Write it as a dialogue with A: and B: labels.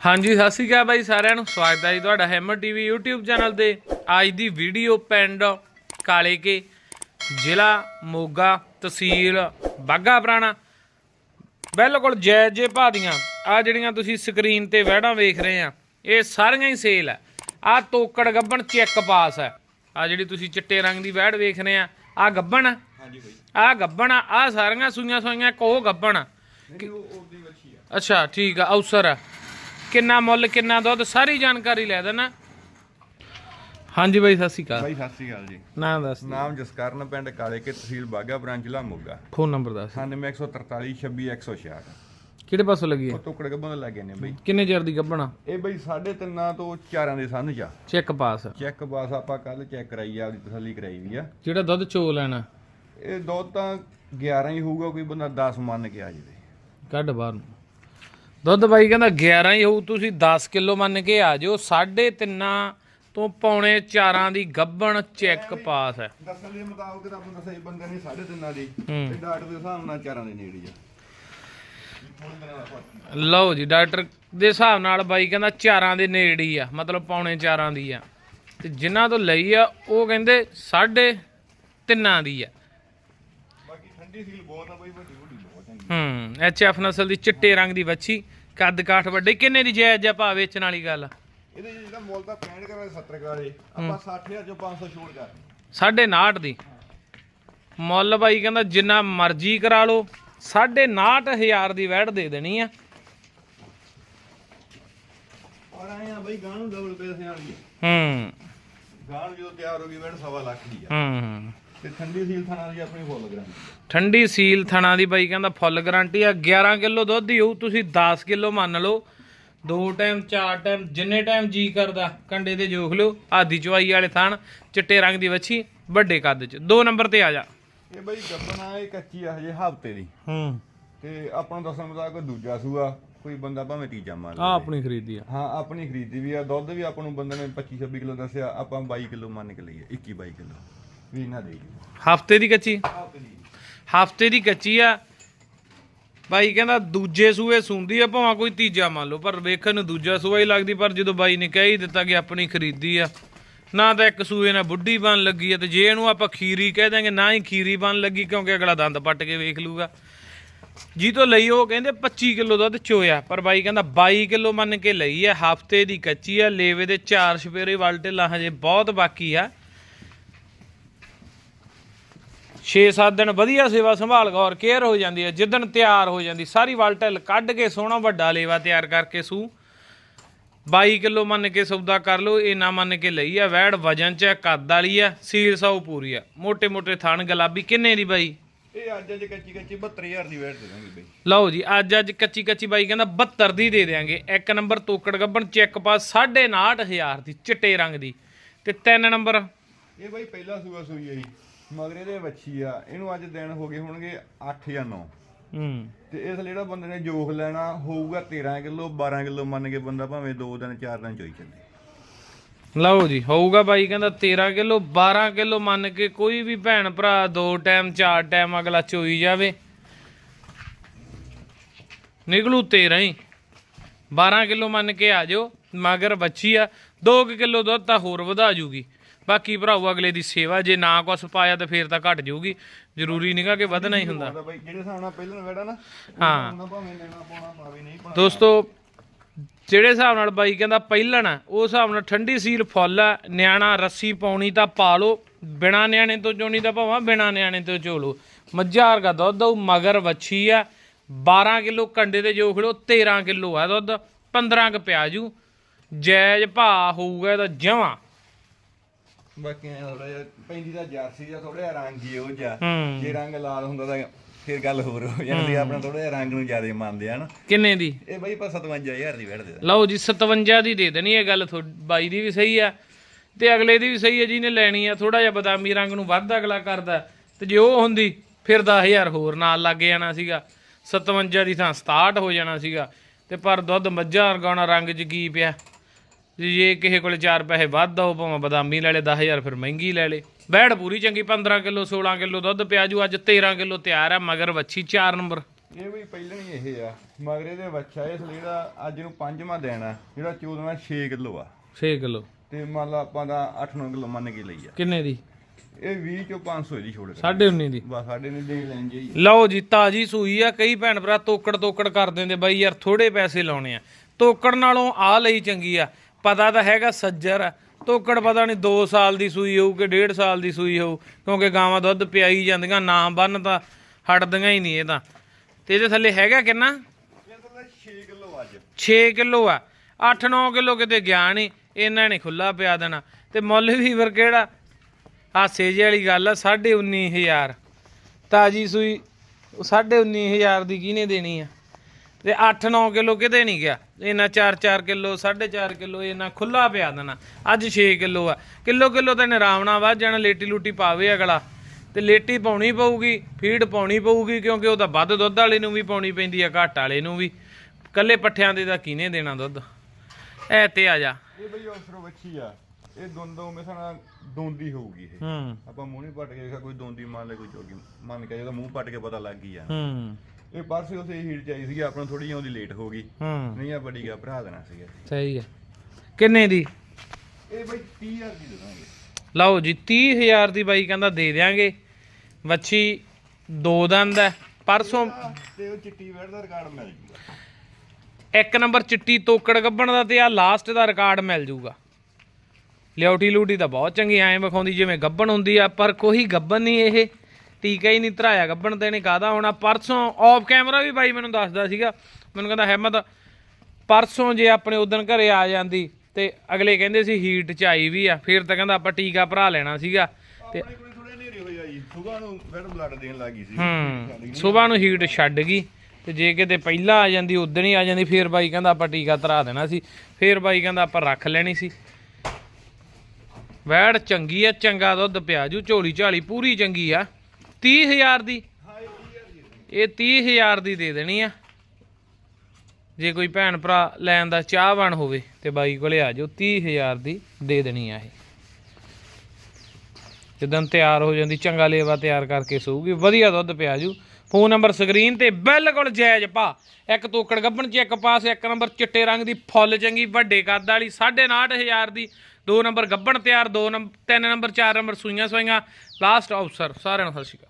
A: ਹਾਂਜੀ ਸਤਿ ਸ਼੍ਰੀ ਅਕਾਲ ਬਾਈ ਸਾਰਿਆਂ ਨੂੰ। ਸਵਾਗਤ ਹੈ ਜੀ ਤੁਹਾਡਾ ਹੈਮਰ ਟੀਵੀ YouTube ਚੈਨਲ ਤੇ। ਅੱਜ ਦੀ ਵੀਡੀਓ ਪਿੰਡ ਕਾਲੇਕੇ ਜ਼ਿਲ੍ਹਾ ਮੋਗਾ ਤਹਿਸੀਲ ਬਾਗਾ ਪੁਰਾਣਾ। ਬਿਲਕੁਲ ਜੈ ਜੈ ਭਾਦੀਆਂ ਆ ਜਿਹੜੀਆਂ ਤੁਸੀਂ ਸਕਰੀਨ ਤੇ ਵਹਿੜਾਂ ਵੇਖ ਰਹੇ ਆ ਇਹ ਸਾਰੀਆਂ ਹੀ ਸੇਲ ਹੈ ਆ ਤੋਕੜ ਗੱਬਣ ਚੈੱਕ ਪਾਸ ਹੈ ਆ ਜਿਹੜੀ ਤੁਸੀਂ ਚਿੱਟੇ ਰੰਗ ਦੀ ਵਹਿੜ ਵੇਖ ਰਹੇ ਆ ਆ ਗੱਬਣ ਆ।
B: ਹਾਂਜੀ ਬਾਈ।
A: ਆ ਗੱਬਣ ਆ ਆਹ ਸਾਰੀਆਂ ਸੂਈਆਂ ਸੂਈਆਂ ਕੋ ਗੱਬਣ ਆ।
B: ਆ।
A: ਅੱਛਾ ਠੀਕ ਆ ਅਵਸਰ ਆ। ਕਿੰਨਾ ਮੁੱਲ ਕਿੰਨਾ ਦੁੱਧ ਸਾਰੀ ਜਾਣਕਾਰੀ ਲੈ ਦੇਣਾ। ਹਾਂਜੀ ਬਾਈ ਸਤਿ ਸ਼੍ਰੀ ਅਕਾਲ।
B: ਬਾਈ ਸਤਿ ਸ੍ਰੀ ਅਕਾਲ ਜੀ।
A: ਨਾਮ ਦੱਸ।
B: ਨਾਮ ਜਸਕਰਨ ਪਿੰਡ ਕਾਲੇ ਕੇ ਤਹਿਸੀਲ ਬਾਗਾ ਬ੍ਰਾਂਚ ਜ਼ਿਲ੍ਹਾ ਮੋਗਾ।
A: ਫੋਨ ਨੰਬਰ ਦੱਸ
B: 9143 26166
A: ਕਿਹੜੇ ਪਾਸੋਂ ਲੱਗੀ ਹੈ?
B: ਉਹ ਟੁਕੜੇ ਗੱਬਾਂ ਦੇ ਲੱਗੇ ਨੇ ਬਾਈ।
A: ਕਿੰਨੇ ਚਿਰ ਦੀ ਗੱਭਣਾ
B: ਇਹ ਬਾਈ ਸਾਢੇ ਤਿੰਨਾਂ ਤੋਂ ਚਾਰਾਂ ਦੇ ਸੰਨ ਚ
A: ਚੈੱਕ ਪਾਸ।
B: ਚੈੱਕ ਬਾਸ ਆਪਾਂ ਕੱਲ ਚੈੱਕ ਕਰਾਈ ਆ ਆਪਦੀ ਤਸੱਲੀ ਕਰਾਈ ਵੀ ਆ।
A: ਜਿਹੜਾ ਦੁੱਧ ਚੋ ਲੈਣਾ।
B: ਇਹ ਦੁੱਧ ਤਾਂ 11 ਹੀ ਹੋਊਗਾ ਕੋਈ ਬੰਦਾ 10 ਮੰਨ ਕੇ ਆ ਜਾਵੇ।
A: ਕੱਢ ਬਾਹਰ ਨੂੰ। ਦੁੱਧ ਬਾਈ ਕਹਿੰਦਾ 11 ਹੀ ਹੋਊ ਤੁਸੀਂ 10 ਕਿਲੋ ਮੰਨ ਕੇ ਆ ਜਿਓ। ਸਾਢੇ ਤਿੰਨਾਂ ਤੋਂ ਪੌਣੇ 4 ਦੀ ਗੱਭਣ ਚੈੱਕ ਪਾਸ ਹੈ।
B: ਦੱਸਣ ਦੇ ਮੁਤਾਬਕ ਤਾਂ ਬੰਦਾ ਸਹੀ ਬੰਦੇ ਨੇ ਸਾਢੇ ਤਿੰਨਾਂ ਦੀ।
A: ਹੂੰ।
B: ਤੇ ਡਾਕਟਰ ਦੇ ਹਿਸਾਬ ਨਾਲ ਚਾਰਾਂ ਦੇ ਨੇੜੇ ਆ। ਥੋੜੀ ਦਿਨਾਂ ਦਾ ਫ਼ਰਕ।
A: ਲਓ ਜੀ ਡਾਕਟਰ ਦੇ ਹਿਸਾਬ ਨਾਲ ਬਾਈ ਕਹਿੰਦਾ ਚਾਰਾਂ ਦੇ ਨੇੜੇ ਹੀ ਆ ਮਤਲਬ ਪੌਣੇ ਚਾਰਾਂ ਦੀ ਆ। ਤੇ ਜਿਨ੍ਹਾਂ ਤੋਂ ਲਈ ਆ ਉਹ ਕਹਿੰਦੇ ਸਾਢੇ ਤਿੰਨਾਂ ਦੀ ਆ।
B: ਬਾਕੀ ਠੰਡੀ ਸੀਲ ਬਹੁਤ ਆ ਬਾਈ ਵੱਡੀ ਵੱਡੀ ਬਹੁਤ ਚੰਗੀ
A: ਹੂੰ ਐਚ ਐਫ ਨਸਲ ਦੀ ਚਿੱਟੇ ਰੰਗ ਦੀ ਵੱਛੀ ਕੱਦ ਕਾਠ ਵੱਡੇ ਕਿੰਨੇ ਦੀ ਜਾਇਜ਼ ਆ ਭਾ ਵੇਚਣ ਵਾਲੀ ਗੱਲ?
B: ਇਹਦੇ ਜਿਹੜਾ ਮੁੱਲ ਤਾਂ 65 ਕਰਾ 70 ਕਰਾਏ ਆਪਾਂ 60000 ਚੋਂ 500 ਛੋੜ ਕਰ
A: ਸਾਢੇ 69 ਦੀ। ਮੁੱਲ ਬਾਈ ਕਹਿੰਦਾ ਜਿੰਨਾ ਮਰਜ਼ੀ ਕਰਾ ਲਓ ਸਾਢੇ 69000 ਦੀ ਵੈੜ ਦੇ ਦੇਣੀ ਆ।
B: ਔਰ ਆਏ ਆ ਬਈ ਗਾਂ ਨੂੰ ਡਬਲ ਪੈਸੇ ਵਾਲੀ
A: ਹੂੰ।
B: ਗਾਂ ਜਦੋਂ ਤਿਆਰ ਹੋ ਗਈ ਵੈਣ ਸਵਾ ਲੱਖ ਦੀ ਆ।
A: ਹੂੰ।
B: ਤੇ ਠੰਡੀ ਸੀਲ ਥਾਣਾ ਦੀ ਆਪਣੀ ਫੁੱਲ ਗਰੰਟੀ
A: ਠੰਡੀ ਸੀਲ ਥਣਾ ਦੀ ਬਾਈ ਕਹਿੰਦਾ ਫੁੱਲ ਗਾਰੰਟੀ ਆ। 11 ਕਿਲੋ ਦੁੱਧ ਹੀ ਹੋਊ ਤੁਸੀਂ 10 ਕਿਲੋ ਮੰਨ ਲਓ। ਦੋ ਟਾਈਮ ਚਾਰ ਟਾਈਮ ਜਿੰਨੇ ਟਾਈਮ ਜੀ ਕਰਦਾ ਕੰਡੇ ਤੇ ਜੋਖ ਲਿਓ। ਆਦੀ ਚਵਾਈ ਵਾਲੇ ਥਣ ਚਿੱਟੇ ਰੰਗ ਦੀ ਵੱਛੀ ਵੱਡੇ ਕੱਦ ਚ। ਦੋ ਨੰਬਰ ਤੇ ਆ ਜਾ।
B: ਇਹ ਬਈ ਗੱਬਣਾ ਇਹ ਕੱਚੀ ਆ ਹਜੇ ਹਫ਼ਤੇ ਦੀ।
A: ਹੂੰ।
B: ਤੇ ਆਪਾਂ ਨੂੰ ਦੱਸਣ ਮੁਤਾਬਕ ਕੋਈ ਦੂਜਾ ਸੂਆ ਕੋਈ ਬੰਦਾ ਭਾਵੇਂ ਤੀਜਾ
A: ਆ
B: ਲਵੇ।
A: ਆਪਣੀ ਖਰੀਦੀ ਆ।
B: ਹਾਂ ਆਪਣੀ ਖਰੀਦੀ ਵੀ ਆ। ਦੁੱਧ ਵੀ ਆਪਾਂ ਨੂੰ ਬੰਦੇ ਨੇ 25 26 ਕਿਲੋ ਦੱਸਿਆ ਆਪਾਂ 22 ਕਿਲੋ ਮੰਨ ਕੇ ਲਈਏ 21 22 ਕਿਲੋ। ਵੀ ਨਾ ਦੇਈ
A: ਹਫ਼ਤੇ ਦੀ ਕੱਚੀ?
B: ਹਫ਼ਤੇ ਦੀ
A: ਹਫ਼ਤੇ ਦੀ ਕੱਚੀ ਆ। ਬਾਈ ਕਹਿੰਦਾ, ਦੂਜੇ ਸੂਏ ਸੁੰਦੀ ਆ, ਭਾਵੇਂ ਕੋਈ ਤੀਜਾ ਮੰਨ ਲਓ, ਪਰ ਵੇਖਣ ਨੂੰ ਦੂਜਾ ਸੂਆ ਹੀ ਲੱਗਦੀ, ਪਰ ਜਦੋਂ ਬਾਈ ਨੇ ਕਹਿ ਹੀ ਦਿੱਤਾ ਕਿ ਆਪਣੀ ਖਰੀਦੀ ਆ, ਨਾ ਤਾਂ ਇੱਕ ਸੂਏ ਨਾਲ ਬੁੱਢੀ ਬਣ ਲੱਗੀ ਆ, ਤੇ ਜੇ ਇਹਨੂੰ ਆਪਾਂ ਖੀਰੀ ਕਹਿ ਦਾਂਗੇ ਨਾ ਹੀ ਖੀਰੀ ਬਣ ਲੱਗੀ, ਕਿਉਂਕਿ ਅਗਲਾ ਦੰਦ ਪੱਟ ਕੇ ਵੇਖ ਲੂਗਾ। ਜੀ ਤੋਂ ਲਈ ਉਹ ਕਹਿੰਦੇ 25 ਕਿਲੋ ਦੁੱਧ ਚੋਇਆ, ਪਰ ਬਾਈ ਕਹਿੰਦਾ 22 ਕਿਲੋ ਮੰਨ ਕੇ ਲਈ ਆ, ਹਫ਼ਤੇ ਦੀ ਕੱਚੀ ਆ, ਲੇਵੇ ਦੇ ਚਾਰ ਸਪੇਰੇ ਵਲਟੇ ਲਾ, ਹਜੇ ਬਹੁਤ ਬਾਕੀ ਆ। 6-7 ਦਿਨ ਵਧੀਆ ਸੇਵਾ ਸੰਭਾਲ ਗੌਰ ਕੇਅਰ ਹੋ ਜਾਂਦੀ ਹੈ। ਜਿੱਦਣ ਤਿਆਰ ਹੋ ਜਾਂਦੀ ਸਾਰੀ ਵਾਲਟਲ ਕੱਢ ਕੇ ਸੋਹਣਾ ਵੱਡਾ ਲੇਵਾ ਤਿਆਰ ਕਰਕੇ ਸੂ। 22 ਕਿਲੋ ਮੰਨ ਕੇ ਸੌਦਾ ਕਰ ਲਓ ਇਹ ਨਾ ਮੰਨ ਕੇ ਲਈ ਆ ਵੈੜ ਵਜਨ ਚ ਕੱਦ ਵਾਲੀ ਆ ਸੀਲ ਸੌ ਪੂਰੀ ਆ। ਮੋٹے ਮੋٹے ਥਣ ਗੁਲਾਬੀ ਕਿੰਨੇ ਦੀ ਬਾਈ?
B: ਇਹ ਅੱਜ ਅੱਜ ਕੱਚੀ ਕੱਚੀ 72000 ਦੀ ਵੈਟ ਦੇ ਬਾਈ।
A: ਲਓ ਜੀ ਅੱਜ ਅੱਜ ਕੱਚੀ ਕੱਚੀ ਬਾਈ ਕਹਿੰਦਾ 72 ਦੀ ਦੇ ਦੇਾਂਗੇ ਇੱਕ ਨੰਬਰ ਤੋਕੜ ਗੱਬਣ ਚੈੱਕ ਪਾਸ 69500 ਦੀ ਚਿੱਟੇ ਰੰਗ ਦੀ। ਤੇ ਤਿੰਨ ਨੰਬਰ?
B: ਇਹ ਬਾਈ ਪਹਿਲਾ ਸੂਆ ਸੂਈ ਆ ਮਗਰ ਇਹਦੇ ਵੱਛੀ ਆ ਇਹਨੂੰ ਅੱਜ ਦਿਨ ਹੋ ਗਏ ਹੋਣਗੇ 8 ਜਾਂ 9
A: ਹੂੰ।
B: ਤੇ ਇਸ ਜਿਹੜਾ ਬੰਦੇ ਨੇ ਜੋਖ ਲੈਣਾ ਹੋਊਗਾ 13 ਕਿਲੋ 12 ਕਿਲੋ ਮੰਨ ਕੇ ਬੰਦਾ ਭਾਵੇਂ 2 ਦਿਨ 4 ਦਿਨ ਚੋਈ ਚੱਲੇ।
A: ਲਓ ਜੀ ਹੋਊਗਾ ਬਾਈ ਕਹਿੰਦਾ 13 ਕਿਲੋ 12 ਕਿਲੋ ਮੰਨ ਕੇ ਕੋਈ ਵੀ ਭੈਣ ਭਰਾ ਦੋ ਟਾਈਮ ਚਾਰ ਟਾਈਮ ਅਗਲਾ ਚੋਈ ਜਾਵੇ। ਨਿਕਲੂ 13 ਹੀ। 12 ਕਿਲੋ ਮੰਨ ਕੇ ਆ ਜਾਓ ਮਗਰ ਬੱਚੀ ਆ 2 ਕਿਲੋ ਦੁੱਧ ਤਾਂ ਹੋਰ ਵਧਾ ਜੂਗੀ। ਬਾਕੀ ਭਰਾਓ ਅਗਲੇ ਦੀ ਸੇਵਾ ਜੇ ਨਾ ਕੁਛ ਪਾਇਆ ਤਾਂ ਫੇਰ ਤਾਂ ਘਟ ਜਾਊਗੀ। ਜ਼ਰੂਰੀ ਨਹੀਂਗਾ ਕਿ ਵਧਣਾ ਹੀ ਹੁੰਦਾ।
B: ਉਹਦਾ ਬਈ ਜਿਹੜੇ ਹਿਸਾਬ ਨਾਲ ਪਹਿਲਾਂ ਵੇੜਾ ਨਾ
A: ਹਾਂ।
B: ਉਹਨਾਂ ਭਾਵੇਂ ਲੈਣਾ ਪਾਉਣਾ ਪਾਵੇ ਨਹੀਂ ਪਾਉਣਾ।
A: ਦੋਸਤੋ ਜਿਹੜੇ ਹਿਸਾਬ ਨਾਲ ਬਾਈ ਕਹਿੰਦਾ ਪਹਿਲਣ ਆ ਉਹ ਹਿਸਾਬ ਨਾਲ ਠੰਡੀ ਸੀਲ ਫੁੱਲ ਆ ਨਿਆਣਾ ਰੱਸੀ ਪਾਉਣੀ ਤਾਂ ਪਾ ਲਓ ਬਿਨਾ ਨਿਆਣੇ ਤੋਂ ਚੋਣੀ ਤਾਂ ਭਾਵਾਂ ਬਿਨਾ ਨਿਆਣੇ ਤੋਂ ਲਓ ਮੱਝਾਂ ਵਰਗਾ ਦੁੱਧ ਉਹ ਮਗਰ ਵੱਛੀ ਆ 12 ਕਿਲੋ ਕੰਡੇ ਤੇ ਜੋ ਖੜੋ 13 ਕਿਲੋ ਆ ਦੁੱਧ 15 ਕ ਪਿਆਜੂ ਜਾਇਜ਼ ਭਾ ਹੋਊਗਾ ਇਹਦਾ ਜਮਾਂ।
B: ਬਾਕੀ ਥੋੜਾ ਜਿਹਾ ਪੈਂਦੀ ਦਾ ਜਰਸੀ ਜਾਂ ਥੋੜਾ ਜਿਹਾ ਰੰਗ ਹੀ ਉਹ ਜਿਹਾ।
A: ਹੂੰ।
B: ਜੇ ਰੰਗ ਲਾਲ ਹੁੰਦਾ ਤਾਂ ਫਿਰ ਗੱਲ ਹੋਰ ਹੋ ਜਾਂਦੀ ਆ, ਆਪਣਾ ਥੋੜਾ ਜਿਹਾ ਰੰਗ ਨੂੰ ਜ਼ਿਆਦਾ ਮੰਨਦੇ ਆ ਨਾ।
A: ਕਿੰਨੇ ਦੀ?
B: ਇਹ ਬਈ ਆਪਾਂ 57000 ਦੀ ਵੇੜ ਦੇ ਦਾਂ
A: ਲਓ ਜੀ 57 ਦੀ ਦੇ ਦੇਣੀ ਇਹ ਗੱਲ ਥੋ- ਬਾਈ ਦੀ ਵੀ ਸਹੀ ਆ ਤੇ ਅਗਲੇ ਦੀ ਵੀ ਸਹੀ ਹੈ ਜਿਹਨੇ ਲੈਣੀ ਆ ਥੋੜਾ ਜਿਹਾ ਬਦਾਮੀ ਰੰਗ ਨੂੰ ਵੱਧ ਅਗਲਾ ਕਰਦਾ। ਤੇ ਜੇ ਉਹ ਹੁੰਦੀ ਫਿਰ 10000 ਹੋਰ ਨਾਲ ਲੱਗ ਜਾਣਾ ਸੀਗਾ। 57 ਦੀ ਥਾਂ 67 ਹੋ ਜਾਣਾ ਸੀਗਾ। ਤੇ ਪਰ ਦੁੱਧ ਮੱਝਾਂ ਵਰਗਾਉਣਾ ਰੰਗ 'ਚ ਕੀ ਪਿਆ? ਜੇ ਕਿਸੇ ਕੋਲੇ 4 ਪੈਸੇ ਵੱਧ ਹੋ ਭਾਵੇਂ ਬਦਾਮੀ ਲੈ ਲੇ 10000 ਫਿਰ ਮਹਿੰਗੀ ਲੈ ਲੇ। ਬੈੜ ਪੂਰੀ ਚੰਗੀ 15 ਕਿਲੋ 16 ਕਿਲੋ ਦੁੱਧ ਪਿਆ ਜੂ ਅੱਜ 13 ਕਿਲੋ ਤਿਆਰ ਆ ਮਗਰ ਵੱਛੀ 4 ਨੰਬਰ।
B: ਇਹ ਵੀ ਪਹਿਲਾਂ ਹੀ ਇਹ ਆ ਮਗਰ ਇਹਦੇ ਬੱਚਾ ਇਸ ਲਈ ਜਿਹੜਾ ਅੱਜ ਨੂੰ ਪੰਜਵਾਂ ਆ ਜਿਹੜਾ 14ਵਾਂ 6 ਕਿਲੋ ਆ।
A: 6 ਕਿਲੋ।
B: ਤੇ ਮੰਨ ਲਾ ਆਪਾਂ ਦਾ 8-9 ਕਿਲੋ ਮੰਨ ਕੇ ਲਈ ਆ।
A: ਕਿੰਨੇ ਦੀ?
B: ਇਹ 20 ਚੋਂ 500 ਦੀ ਛੋੜ
A: ਸਾਢੇ 19 ਦੀ।
B: ਬਸ ਸਾਡੇ ਨੇ ਦੇ ਲੈਣ ਜੀ।
A: ਲਓ ਜੀ ਤਾਜੀ ਸੂਈ ਆ ਕਈ ਭੈਣ ਭਰਾ ਤੋਕੜ ਤੋਕੜ ਕਰ ਦਿੰਦੇ ਬਾਈ ਯਾਰ ਥੋੜੇ ਪੈਸੇ ਲਾਉਣੇ ਆ। ਤੋਕੜ ਨਾਲੋਂ ਆ ਲਈ ਚੰਗੀ ਆ ਪਤਾ ਤਾਂ ਹੈਗਾ ਸੱਜਰ ਆ। ਤੋਕੜ ਪਤਾ ਨਹੀਂ 2 ਸਾਲ ਦੀ ਸੂਈ ਹੋਊ ਕਿ 1.5 ਸਾਲ ਦੀ ਸੂਈ ਹੋਊ, ਕਿਉਂਕਿ ਗਾਵਾਂ ਦੁੱਧ ਪਿਆਈ ਜਾਂਦੀਆਂ, ਨਾ ਬੰਨ ਤਾਂ ਹਟਦੀਆਂ ਹੀ ਨਹੀਂ ਇਹ ਤਾਂ। ਤੇ ਇਹਦੇ ਥੱਲੇ ਹੈਗਾ ਕਿੰਨਾ?
B: ਇਹ ਤਾਂ 6 ਕਿਲੋ ਅੱਜ
A: 6 ਕਿਲੋ ਆ 8-9 ਕਿਲੋ ਕਿਤੇ ਗਿਆ ਨਹੀਂ, ਇਹਨਾਂ ਨੇ ਖੁੱਲਾ ਪਿਆ ਦੇਣਾ। ਤੇ ਮੁੱਲ ਵੀ ਫਿਰ ਕਿਹੜਾ? ਹਾਸੇ ਜੇ ਵਾਲੀ ਗੱਲ ਆ 19500 ਤਾਜੀ ਸੂਈ 19500 ਦੀ ਕਿਹਨੇ ਦੇਣੀ ਆ? ਤੇ 8-9 ਕਿਲੋ ਕਿਤੇ ਨਹੀਂ ਗਿਆ। ਇਹਨਾਂ 4-4 ਕਿਲੋ 4.5 ਕਿਲੋ ਇਹਨਾਂ ਖੁੱਲਾ ਪਿਆ ਦੇਣਾ। ਅੱਜ 6 ਕਿਲੋ ਆ। ਕਿਲੋ ਕਿਲੋ ਤਾਂ ਨਾਲ ਵੱਧ ਜਾਣਾ ਲੇਟੀ ਲੂਟੀ ਪਾਵੇ ਅਗਲਾ। ਤੇ ਲੇਟੀ ਪਾਉਣੀ ਪਊਗੀ ਫੀਡ ਪਾਉਣੀ ਪਊਗੀ ਕਿਉਂਕਿ ਉਹ ਤਾਂ ਵੱਧ ਦੁੱਧ ਵਾਲੇ ਨੂੰ ਵੀ ਪਾਉਣੀ ਪੈਂਦੀ ਆ ਘੱਟ ਵਾਲੇ ਨੂੰ ਵੀ। ਕੱਲੇ ਪੱਠਿਆਂ ਦੇ ਤਾਂ ਕਿਹਨੇ ਦੇਣਾ ਦੁੱਧ? ਐ ਤੇ ਆ ਜਾ।
B: ਇਹ ਬਈ ਉਸਰੋ ਬੱਚੀ ਆ। ਇਹ ਦੋਂਦੋਂ ਮੇਸਣਾ ਦੋਂਦੀ ਹੋਊਗੀ ਇਹ।
A: ਹੂੰ।
B: ਆਪਾਂ ਮੂੰਹ ਨਹੀਂ ਪੱਟ ਕੇ ਦੇਖਿਆ ਕੋਈ ਦੋਂਦੀ ਮੰਨ ਲੈ ਕੋਈ ਚੋਗੀ। ਮੰਨ ਕੇ ਇਹਦਾ ਮੂੰਹ ਪੱਟ ਕੇ ਪਤਾ ਲੱਗ ਹੀ ਜਾਣਾ।
A: ਹੂੰ।
B: ਇਹ ਪਰਸੇ ਉਸੇ ਹੀਟ ਚਾਹੀ ਸੀ ਆਪਣਾ ਥੋੜੀ ਜਿਹੀ ਉਹਦੀ ਲੇਟ ਹੋ ਗਈ।
A: ਹੂੰ।
B: ਨਹੀਂ ਆ ਬੜੀ ਗਾ ਭਰਾ ਦੇਣਾ ਸੀਗਾ।
A: ਸਹੀ ਹੈ। ਕਿੰਨੇ ਦੀ?
B: ਇਹ ਬਈ 30000 ਦੀ ਦੇ ਦਾਂਗੇ।
A: ਲਓ ਜੀ 30000 ਦੀ ਬਾਈ ਕਹਿੰਦਾ ਦੇ ਦਿਆਂਗੇ। ਵੱਛੀ ਦੋ ਦੰਦ ਹੈ। ਪਰਸੋਂ
B: ਤੇ ਉਹ ਚਿੱਟੀ ਵੈੜ ਦਾ ਰਿਕਾਰਡ ਮਿਲ ਜੂਗਾ।
A: ਇੱਕ ਨੰਬਰ ਚਿੱਟੀ ਤੋਕੜ ਗੱਬਣ ਦਾ ਤੇ ਆ ਲਾਸਟ ਦਾ ਰਿਕਾਰਡ ਮਿਲ ਜੂਗਾ। ਲਿਆਉਟੀ ਲੂਟੀ ਤਾਂ ਬਹੁਤ ਚੰਗੀ ਐਂ ਵਿਖਾਉਂਦੀ ਜਿਵੇਂ ਗੱਬਣ ਹੁੰਦੀ ਆ ਪਰ ਕੋਈ ਗੱਬਣ ਨਹੀਂ ਇਹ। ਟੀਕਾ ਹੀ ਨਹੀਂ ਧਰਾਇਆ ਗੱਬਣ ਤੇ ਨੇ ਕਾਦਾ ਹੋਣਾ। ਪਰਸੋਂ ਆਫ ਕੈਮਰਾ ਵੀ ਬਾਈ ਮੈਨੂੰ ਦੱਸਦਾ ਸੀਗਾ। ਮੈਨੂੰ ਕਹਿੰਦਾ ਹਿੰਮਤ ਪਰਸੋਂ ਜੇ ਆਪਣੇ ਉਦਣ ਘਰੇ ਆ ਜਾਂਦੀ ਤੇ ਅਗਲੇ ਕਹਿੰਦੇ ਸੀ ਹੀਟ ਚ ਆਈ ਵੀ ਆ। ਫਿਰ ਤਾਂ ਕਹਿੰਦਾ ਆਪਾਂ ਟੀਕਾ ਭਰਾ ਲੈਣਾ ਸੀਗਾ। ਤੇ
B: ਸੁਗਾ ਨੂੰ ਵੈੜ ਬਲੱਡ ਦੇਣ ਲੱਗੀ ਸੀ।
A: ਹੂੰ ਸਵੇਰ ਨੂੰ ਹੀਟ ਛੱਡ ਗਈ ਤੇ ਜੇ ਕਿਤੇ ਪਹਿਲਾਂ ਆ ਜਾਂਦੀ ਉਦੋਂ ਹੀ ਆ ਜਾਂਦੀ ਫੇਰ ਬਾਈ ਕਹਿੰਦਾ ਆਪਾਂ ਟੀਕਾ ਧਰਾ ਦੇਣਾ ਸੀ। ਫੇਰ ਬਾਈ ਕਹਿੰਦਾ ਆਪਾਂ ਰੱਖ ਲੈਣੀ ਸੀ। ਵੈੜ ਚੰਗੀ ਆ ਚੰਗਾ ਦੁੱਧ ਪਿਆ ਜੂ ਝੋਲੀ ਝਾਲੀ ਪੂਰੀ ਚੰਗੀ ਆ। 30000 ਦੀ। ਇਹ 30000 ਦੀ ਦੇ ਦੇਣੀ ਆ। ਜੇ ਕੋਈ ਭੈਣ ਭਰਾ ਲੈਣ ਦਾ ਚਾਹਵਾਨ ਹੋਵੇ ਤੇ ਬਾਈ ਕੋਲੇ ਆ ਜਾਓ 30000 ਦੀ ਦੇ ਦੇਣੀ ਆ ਇਹ। ਜਦੋਂ ਤਿਆਰ ਹੋ ਜਾਂਦੀ, ਚੰਗਾ ਲੇਵਾ ਤਿਆਰ ਕਰਕੇ ਸੂਗੀ ਵਧੀਆ ਦੁੱਧ ਪਿਆ ਜੂ। ਫੋਨ ਨੰਬਰ ਸਕਰੀਨ ਤੇ ਬਿਲਕੁਲ ਜਾਇਜ਼ ਪਾ। ਇੱਕ ਤੋਕੜ ਗੱਬਣ ਚ, ਇੱਕ ਪਾਸ, ਇੱਕ ਨੰਬਰ ਚਿੱਟੇ ਰੰਗ ਦੀ, ਫੁੱਲ ਚੰਗੀ, ਵੱਡੇ ਕੱਦ ਵਾਲੀ 69500 ਦੀ। ਦੋ ਨੰਬਰ ਗੱਬਣ ਤਿਆਰ, ਦੋ ਨੰਬਰ ਤਿੰਨ ਨੰਬਰ, ਚਾਰ ਨੰਬਰ ਸੂਈਆਂ ਸੂਈਆਂ ਲਾਸਟ ਅਫਸਰ ਸਾਰਿਆਂ ਨੂੰ ਸਤਿ ਸ਼੍ਰੀ ਅਕਾਲ।